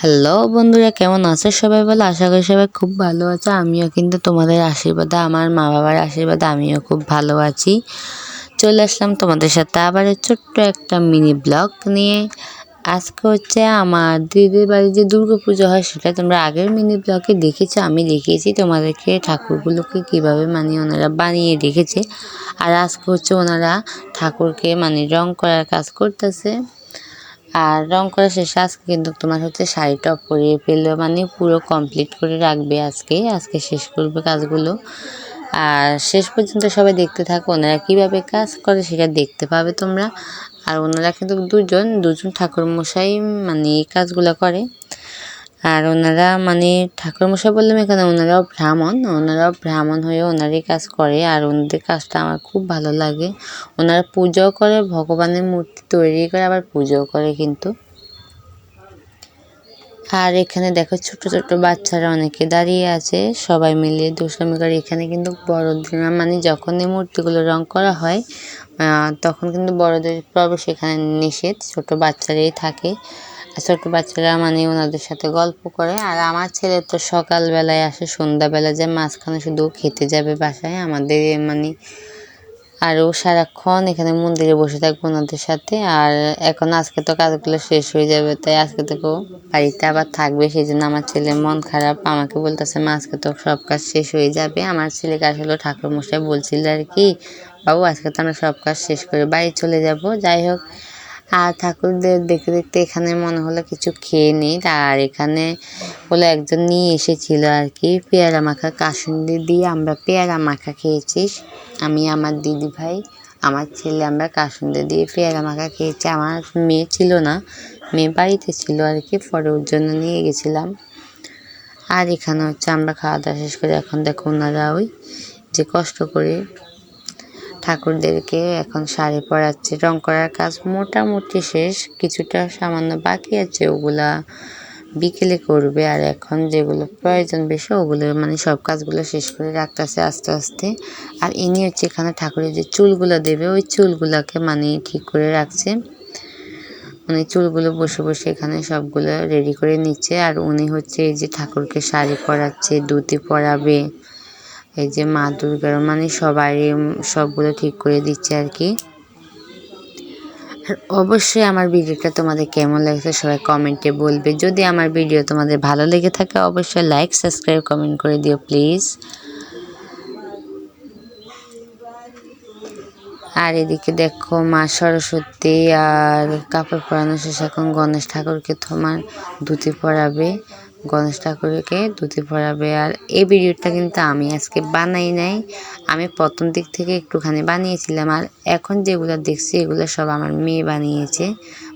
Hello বন্ধুরা, কেমন আছো? সবাই বলে আশা করি সবাই খুব ভালো আছো। আমিও কিন্তু তোমাদের আশীর্বাদে, আমার মা বাবার আশীর্বাদে আমিও খুব ভালো আছি। চলে আসলাম তোমাদের সাথে আবার ছোট্ট একটা মিনি ব্লগ নিয়ে। আজকে হচ্ছে আমার দিদির বাড়ি যে দুর্গা পুজো হয়, সেটা তোমরা আগের মিনি ব্লগে দেখেছ। আমি দেখিয়েছি তোমাদেরকে ঠাকুরগুলোকে কীভাবে মানে ওনারা বানিয়ে রেখেছে। আর আজকে হচ্ছে ওনারা ঠাকুরকে মানে রং করার কাজ করতেছে। আর রং করা শেষে আজকে কিন্তু তোমার হচ্ছে শাড়ি টপ পরিয়ে ফেলল মানে পুরো কমপ্লিট করে রাখবে আজকে। আজকে শেষ করবে কাজগুলো। আর শেষ পর্যন্ত সবাই দেখতে থাকো, ওনারা কীভাবে কাজ করে সেটা দেখতে পাবে তোমরা। আর ওনারা কিন্তু দুজন দুজন ঠাকুর মশাই মানে এই কাজগুলো করে। আর ওনারা মানে ঠাকুরমশাই বললাম এখানে ওনারাও ব্রাহ্মণ ওনারাও ব্রাহ্মণ হয়ে ওনারই কাজ করে আর ওনাদের কাজটা আমার খুব ভালো লাগে। ওনারা পুজো করে, ভগবানের মূর্তি তৈরি করে, আবার পুজোও করে কিন্তু। আর এখানে দেখো ছোট ছোট বাচ্চারা অনেকে দাঁড়িয়ে আছে, সবাই মিলে দুষ্টামি করে। এখানে কিন্তু বড়দের মানে যখন এই মূর্তিগুলো রং করা হয় তখন কিন্তু বড়দের প্রবেশ এখানে নিষেধ, ছোট বাচ্চারাই থাকে। ছোট বাচ্চারা মানে ওনাদের সাথে গল্প করে। আর আমার ছেলে তো সকালবেলায় আসে, সন্ধ্যাবেলা যে মাঝখানে শুধু খেতে যাবে বাসায়। আমাদের মানে আর ও সারাক্ষণ এখানে মন্দিরে বসে থাকব ওনাদের সাথে। আর এখন আজকে তো কাজগুলো শেষ হয়ে যাবে, তাই আজকে থেকে বাড়িতে আবার থাকবে। সেই জন্য আমার ছেলে মন খারাপ, আমাকে বলতেছে, মা, আজকে তো সব কাজ শেষ হয়ে যাবে। আমার ছেলেকে আসলে ঠাকুর মশাই বলছিল আর কি, বাবু, আজকে তো আমরা সব কাজ শেষ করে বাড়ি চলে যাব। যাই হোক আর ঠাকুরদের দেখতে দেখতে এখানে মনে হলো কিছু খেয়ে নিই। আর এখানে হলো একজন নিয়ে এসেছিল আর কি, পেয়ারা মাখা কাসুন্দি দিয়ে আমরা পেয়ারা মাখা খেয়েছি, আমি, আমার দিদি ভাই, আমার ছেলে, আমরা কাসুন্দি দিয়ে পেয়ারা মাখা খেয়েছি। আমার মেয়ে ছিল না, মেয়ে বাড়িতে ছিল আর কি, পরে ওর জন্য নিয়ে গেছিলাম। আর এখানে হচ্ছে আমরা খাওয়া দাওয়া শেষ করে এখন দেখো ওনারা ওই যে কষ্ট করে ঠাকুরদেরকে এখন শাড়ি পরাচ্ছে। রং করার কাজ মোটামুটি শেষ, কিছুটা সামান্য বাকি আছে, ওগুলা বিকেলে করবে। আর এখন যেগুলো প্রয়োজন বেশি, ওগুলো মানে সব কাজগুলো শেষ করে রাখতেছে আস্তে আস্তে। আর ইনি হচ্ছে এখানে ঠাকুরের যে চুলগুলো দেবে, ওই চুলগুলোকে মানে ঠিক করে রাখছে। মানে চুলগুলো বসে বসে এখানে সবগুলো রেডি করে নিচ্ছে। আর উনি হচ্ছে এই যে ঠাকুরকে শাড়ি পরাচ্ছে দুতি পরাবে। এই যে মা দুর্গার মানে সবাই সবগুলো ঠিক করে দিচ্ছে আর কি। আর অবশ্যই আমার ভিডিওটা তোমাদের কেমন লাগছে সবাই কমেন্টে বলবে। যদি আমার ভিডিও তোমাদের ভালো লেগে থাকে, অবশ্যই লাইক সাবস্ক্রাইব কমেন্ট করে দিও প্লিজ আর এদিকে দেখো মা সরস্বতী আর কাপড় পরানো শেষ, এখন গণেশ ঠাকুরকে তোমার ধুতি পরাবে। গণেশ ঠাকুরকে ধুতি পরাবে। আর এই ভিডিওটা কিন্তু আমি আজকে বানাই নাই। আমি প্রথম দিক থেকে একটুখানি বানিয়েছিলাম। আর এখন যেগুলো দেখছি, এগুলো সব আমার মেয়ে বানিয়েছে।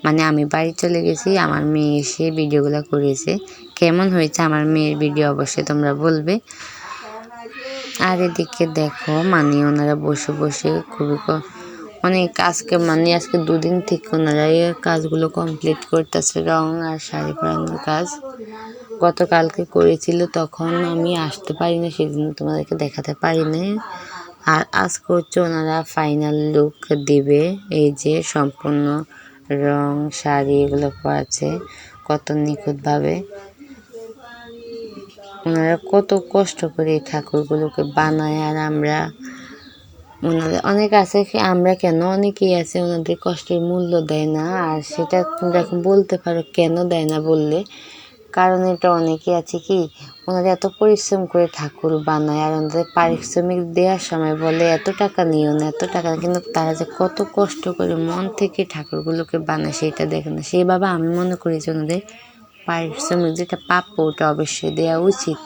মানে আমি বাড়ি চলে গেছি, আমার মেয়ে এসে ভিডিওগুলো করেছে। কেমন হয়েছে আমার মেয়ের ভিডিও অবশ্যই তোমরা বলবে। আর এদিকে দেখো মানে ওনারা বসে বসে খুবই অনেক আজকে মানে আজকে দুদিন থেকে ওনারা এই কাজগুলো কমপ্লিট করতেছে। রং আর শাড়ি পরানোর কাজ। গতকালকে করেছিল, তখন আমি আসতে পারি না সেদিন তোমাদেরকে দেখাতে পারি না আর আজকে হচ্ছে ওনারা ফাইনাল লুক দিবে, এই যে সম্পূর্ণ রং, শাড়ি এগুলো আছে কত নিখুঁতভাবে। ওনারা কত কষ্ট করে এই ঠাকুরগুলোকে বানায়, আর আমরা ওনাদের অনেক আছে আমরা কেন অনেকেই আছে ওনাদের কষ্টের মূল্য দেয় না, আর সেটা তোমরা এখন বলতে পারো কেন দেয় না বললে কারণ এটা অনেকে আছে কি, ওনারা এত পরিশ্রম করে ঠাকুর বানায় আর ওনাদের পারিশ্রমিক দেওয়ার সময় বলে, এত টাকা নিও না, এত টাকা কিন্তু তারা যে কত কষ্ট করে মন থেকে ঠাকুরগুলোকে বানায় সেটা দেখে না। সেইভাবে আমি মনে করি যে ওনাদের পারিশ্রমিক যেটা প্রাপ্য, ওটা অবশ্যই দেওয়া উচিত।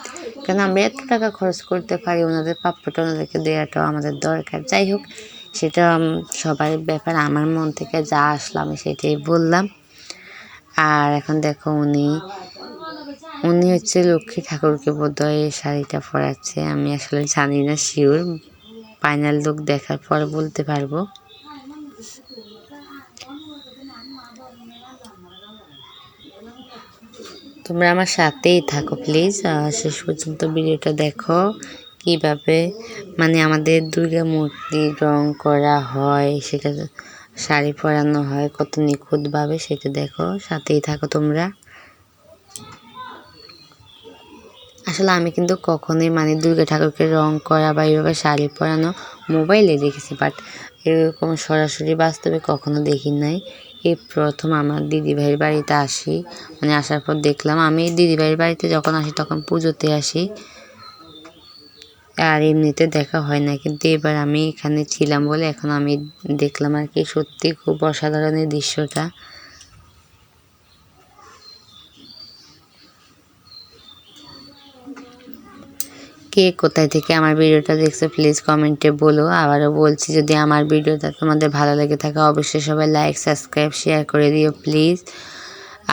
কেন আমরা এত টাকা খরচ করতে পারি, ওনাদের প্রাপ্যটা ওনাদেরকে দেওয়াটাও আমাদের দরকার। যাই হোক, সেটা সবার ব্যাপার। আমার মন থেকে যা আসলো আমি সেটাই বললাম। আর এখন দেখো উনি উনি হচ্ছে লক্ষ্মী ঠাকুরকে বোধ বোধহয় শাড়িটা পরাচ্ছে। আমি আসলে জানি না শিওর ফাইনাল লুক দেখার পর বলতে পারব। তোমরা আমার সাথেই থাকো প্লিজ শেষ পর্যন্ত ভিডিওটা দেখো। কীভাবে মানে আমাদের দুর্গা মূর্তি রং করা হয়, সেটা শাড়ি পরানো হয়, কত নিখুঁতভাবে সেটা দেখো। সাথেই থাকো তোমরা। আসলে আমি কিন্তু কখনোই মানে দুর্গা ঠাকুরকে রং করা বা এইভাবে শাড়ি পরানো মোবাইলে দেখেছি বাট এরকম সরাসরি বাস্তবে কখনো দেখি নাই। এই প্রথম আমার দিদিভাইয়ের বাড়িতে আসি মানে আসার পর দেখলাম, আমি দিদিভাইয়ের বাড়িতে যখন আসি তখন পুজোতে আসি, আর এমনিতে দেখা হয় না, কিন্তু এবার আমি এখানে ছিলাম বলে এখন আমি দেখলাম আর কি সত্যি খুব অসাধারণ এই দৃশ্যটা। কে কোথায় থেকে আমার ভিডিওটা দেখছ প্লিজ কমেন্টে বলো। আবারও বলছি, যদি আমার ভিডিওটা তোমাদের ভালো লেগে থাকে, অবশ্যই সবাই লাইক সাবস্ক্রাইব শেয়ার করে দিও প্লিজ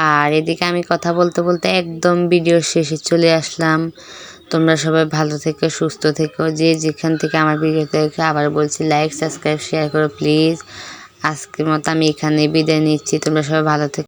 আর এদিকে আমি কথা বলতে বলতে একদম ভিডিওর শেষে চলে আসলাম। তোমরা সবাই ভালো থেকো, সুস্থ থেকো। যে যেখান থেকে আমার ভিডিওটা দেখে আবার বলছি লাইক সাবস্ক্রাইব শেয়ার করো প্লিজ আজকের মতো আমি এখানে বিদায় নিচ্ছি। তোমরা সবাই ভালো থেকো।